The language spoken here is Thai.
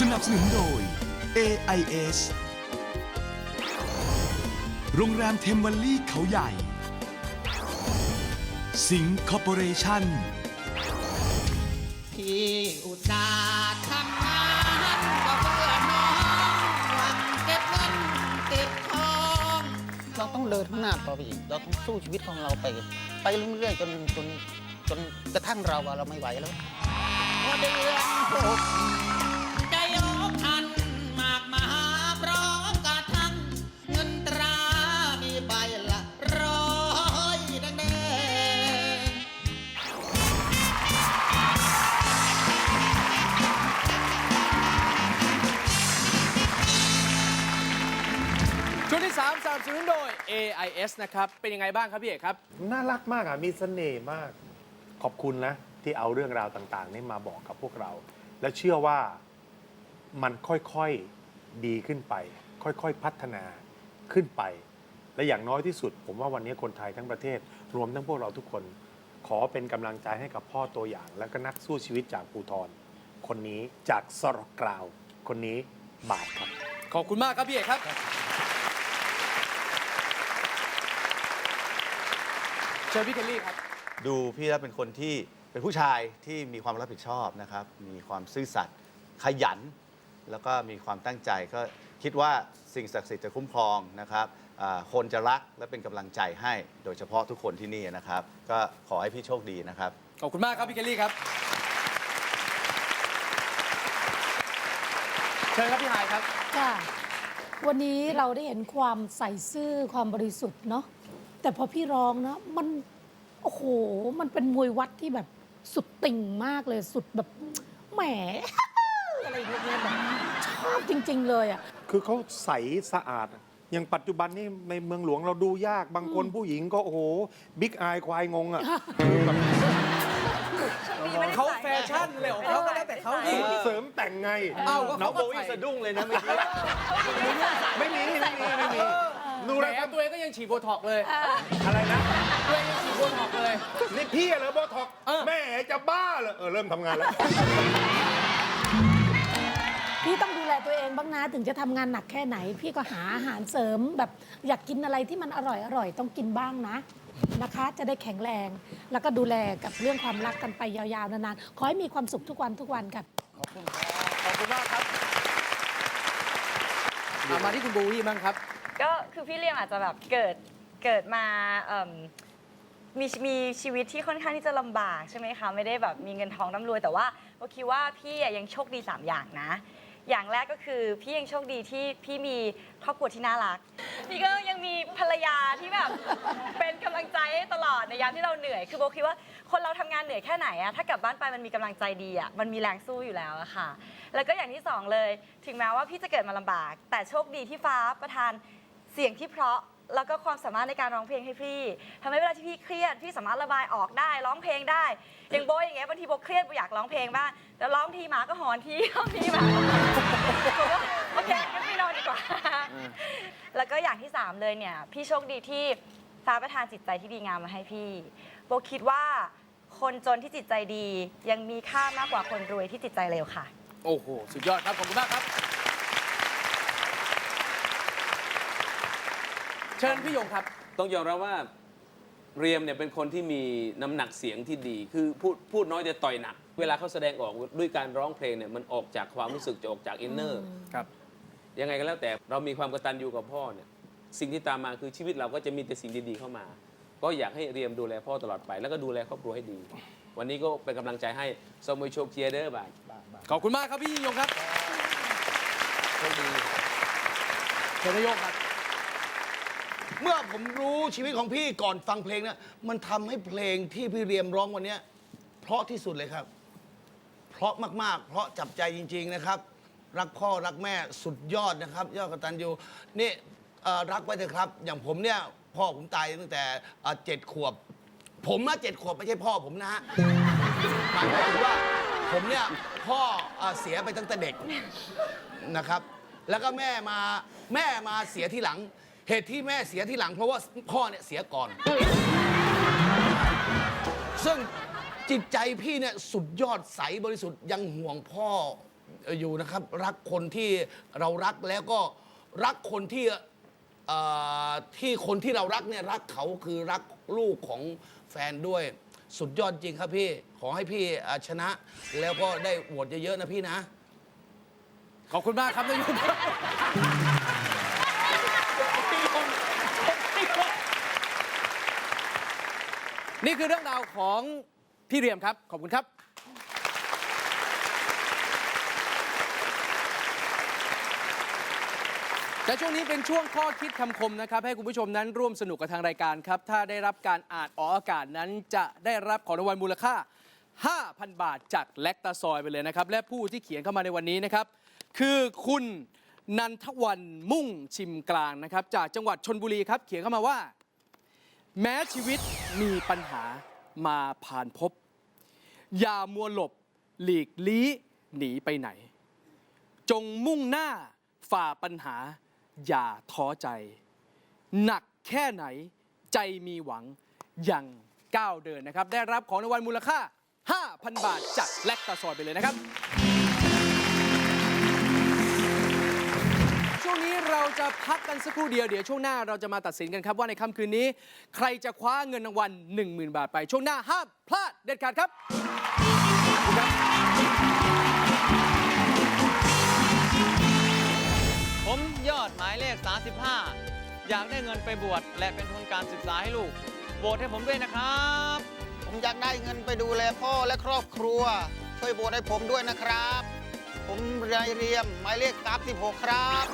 สนับสนุนโดย AIS โรงแรมเทมวัลลี่เขาใหญ่ สิงคอร์ปอเรชั่น ที่อุตส่าห์ทำงานก็เพื่อน้องหวังเก็บเงินเก็บทองเราต้องเดินข้างหน้าต่อไปอีก เราต้องสู้ชีวิตของเราไป ไปเรื่อยๆจนจนจนกระทั่งเราว่าเราไม่ไหวแล้วพอเดือนหก ช่วงที่3สนับสนุนโดย AIS นะครับ เป็นยังไงบ้างครับพี่เอกครับ น่ารักมากอะ มีเสน่ห์มาก ขอบคุณนะ ที่เอาเรื่องราวต่างๆ นี่มาบอกกับพวกเรา และเชื่อว่ามันค่อยๆดีขึ้นไป ค่อยๆพัฒนาขึ้นไป และอย่างน้อยที่สุด ผมว่าวันนี้คนไทยทั้งประเทศ รวมทั้งพวกเราทุกคน ขอเป็นกำลังใจให้กับพ่อตัวอย่าง และก็นักสู้ชีวิตจากภูทรคนนี้จากสรกราว คนนี้บาทครับ ขอบคุณมากครับพี่เอกครับ เชิญพี่เคลลี่ครับ ดูพี่แล้วเป็นคนที่เป็นผู้ชายที่มีความรับผิดชอบนะครับ มีความซื่อสัตย์ขยัน แล้วก็มีความตั้งใจก็คิดว่าสิ่งศักดิ์สิทธิ์จะคุ้มครองนะครับอ่าคนจะรักและเป็นกำลังใจให้ โดยเฉพาะทุกคนที่นี่นะครับ ก็ขอให้พี่โชคดีนะครับ ขอบคุณมากครับพี่เคลลี่ครับ เชิญครับพี่ไฮายครับ ค่ะ วันนี้เราได้เห็นความใส่ซื่อความบริสุทธิ์เนาะ แต่พอพี่ร้องนะมันโอ้โห มันเป็นมวยวัดที่แบบสุดติ่งมากเลยสุดแบบแหม อะไรอย่างเงี้ยแบบชอบจริง ๆ เลยอะ คือเขาใสสะอาด อย่างปัจจุบันนี่ในเมืองหลวงเราดูยากบางคนผู้หญิงก็โอ้โห บิ๊กอายควายงงอะเขาแฟชั่นเลยของเขาก็แล้วแต่เขาพี่เสริมแต่งไง เอ้าก็น้อเขางโบก็วี่ใส่ สะดุ้งเลยนะเมื่อกี้ ไม่มีไม่มีไม่มีดู แหมแล้วครับตัวเองก็ยังฉีดโบท็อกซ์เลย อะไรนะ ตัวเองยังฉีดโบท็อกซ์เลย นี่พี่เหรอโบท็อกซ์เออ แม่จะบ้าเหรอเออเริ่มทำงานแล้ว พี่ต้องดูแลตัวเองบ้างนะถึงจะทำงานหนักแค่ไหน พี่ก็หาอาหารเสริมแบบอยากกินอะไรที่มันอร่อยอร่อยต้องกินบ้างนะนะคะ จะได้แข็งแรง แล้วก็ดูแลกับเรื่องความรักกันไปยาวๆนานๆขอให้มีความสุขทุกวันทุกวันค่ะ ขอบคุณมากครับอะมาที่คุณบูวี่บ้างครับ ก็คือพี่เลียมอาจจะแบบเกิดเกิดมาเอิ่มมีมีชีวิตที่ค่อนข้างที่จะลำบากใช่ไหมคะไม่ได้แบบมีเงินทองร่ำรวยแต่ว่าโบคิดว่าพี่อะยังโชคดี3อย่างนะ อย่างแรกก็คือพี่ยังโชคดีที่พี่มีครอบครัวที่น่ารัก พี่ก็ยังมีภรรยาที่แบบ เป็นกำลังใจให้ตลอดในยามที่เราเหนื่อย คือโบคิดว่าคนเราทำงานเหนื่อยแค่ไหนอะถ้ากลับบ้านไปมันมีกำลังใจดีอะมันมีแรงสู้อยู่แล้วอะค่ะ แล้วก็อย่างที่สองเลย ถึงแม้ว่าพี่จะเกิดมาลำบาก แต่โชคดีที่ฟ้าประทาน เสียงที่เพราะแล้วก็ความสามารถในการร้องเพลงให้พี่ทำให้เวลาที่พี่เครียดพี่สามารถระบายออกได้ร้องเพลงได้อย่างโบยอย่างเงี้ยบางทีโบเครียดโบอยากร้องเพลงบ้างแต่ร้องทีหมาก็หอนทีร้องทีหมาโบก็โอเคงั้นไม่นอนดีกว่า แล้วก็อย่างที่สามเลยเนี่ย พี่โชคดีที่ฟ้าประทานจิตใจที่ดีงามมาให้พี่ โบคิดว่าคนจนที่จิตใจดียังมีค่ามากกว่าคนรวยที่จิตใจเลวค่ะ โอ้โห สุดยอดครับ ขอบคุณมากครับ เชิญพี่ยงครับ ต้องยอมรับว่าเรียมเนี่ยเป็นคนที่มีน้ำหนักเสียงที่ดี คือพูดพูดน้อยแต่ต่อยหนัก เวลาเขาแสดงออกด้วยการร้องเพลงเนี่ยมันออกจากความรู้สึกจะออกจากอินเนอร์ครับ ยังไงก็แล้วแต่เรามีความกตัญญูกับพ่อเนี่ยสิ่งที่ตามมาคือชีวิตเราก็จะมีแต่สิ่งดีๆเข้ามา ก็อยากให้เรียมดูแลพ่อตลอดไป แล้วก็ดูแลครอบครัวให้ดี วันนี้ก็เป็นกำลังใจให้สมุยโชคเชียร์เดอร์บายขอบคุณมากครับพี่ยิ่งยงครับโชคดีเชิญนายกครับ เมื่อผมรู้ชีวิตของพี่ก่อนฟังเพลงเนี่ยมันทำให้เพลงที่พี่เรียมร้องวันเนี้ยเพราะที่สุดเลยครับ เพราะมากๆ เพราะจับใจจริง ๆนะครับ รักพ่อรักแม่สุดยอดนะครับ ยอดกตัญญูนี่เอ่อรักไว้เถอะครับ อย่างผมเนี่ยพ่อผมตายตั้งแต่เอ่อเจ็ดขวบ ผมนะเจ็ดขวบไม่ใช่พ่อผมนะฮะหมายถึงว่าผมเนี่ยพ่อเอ่อเสียไปตั้งแต่เด็ก นะครับ แล้วก็แม่มาแม่มาเสียที่หลัง เหตุที่แม่เสียที่หลังเพราะว่าพ่อเนี่ยเสียก่อน ซึ่งจิตใจพี่เนี่ยสุดยอดใสบริสุทธิ์ยังห่วงพ่ออยู่นะครับ รักคนที่เรารักแล้วก็รักคนที่เอ่อที่คนที่เรารักเนี่ยรักเขาคือรักลูกของแฟนด้วย สุดยอดจริงครับพี่ ขอให้พี่อะชนะ แล้วก็ได้โหวตเยอะๆนะพี่นะ ขอบคุณมากครับนายยง นี่คือเรื่องราวของพี่เรียมครับ ขอบคุณครับ และช่วงนี้เป็นช่วงข้อคิดคำคมนะครับ ให้คุณผู้ชมนั้นร่วมสนุกกับทางรายการครับ ถ้าได้รับการอ่านออกอากาศนั้นจะได้รับของรางวัลมูลค่า 5,000 บาทจากแลคตาซอยไปเลยนะครับ และผู้ที่เขียนเข้ามาในวันนี้นะครับ คือคุณนันทวันมุ่งชิมกลางนะครับ จากจังหวัดชนบุรีครับ เขียนเข้ามาว่า แม้ชีวิตมีปัญหามาผ่านพบ อย่ามัวหลบหลีกลี้หนีไปไหน จงมุ่งหน้าฝ่าปัญหา อย่าท้อใจ หนักแค่ไหนใจมีหวังยังก้าวเดินนะครับ ได้รับของรางวัลมูลค่า 5,000 บาทจากแลคตาซอยไปเลยนะครับ วงนี้เราจะพักกันสักครู่เดียวเดี๋ยวช่วงหน้าเราจะมาตัดสินกันครับว่าในค่ำคืนนี้ ใครจะคว้าเงินรางวัล10,000 บาทไป ช่วงหน้าห้ามพลาดเด็ดขาดครับขอบคุณครับผมยอดหมายเลข 35 อยากได้เงินไปบวชและเป็นทุนการศึกษาให้ลูกโหวตให้ผมด้วยนะครับ ผมอยากได้เงินไปดูแลพ่อและครอบครัว ช่วยโหวตให้ผมด้วยนะครับ ผมเรียมหมายเลข36ครับ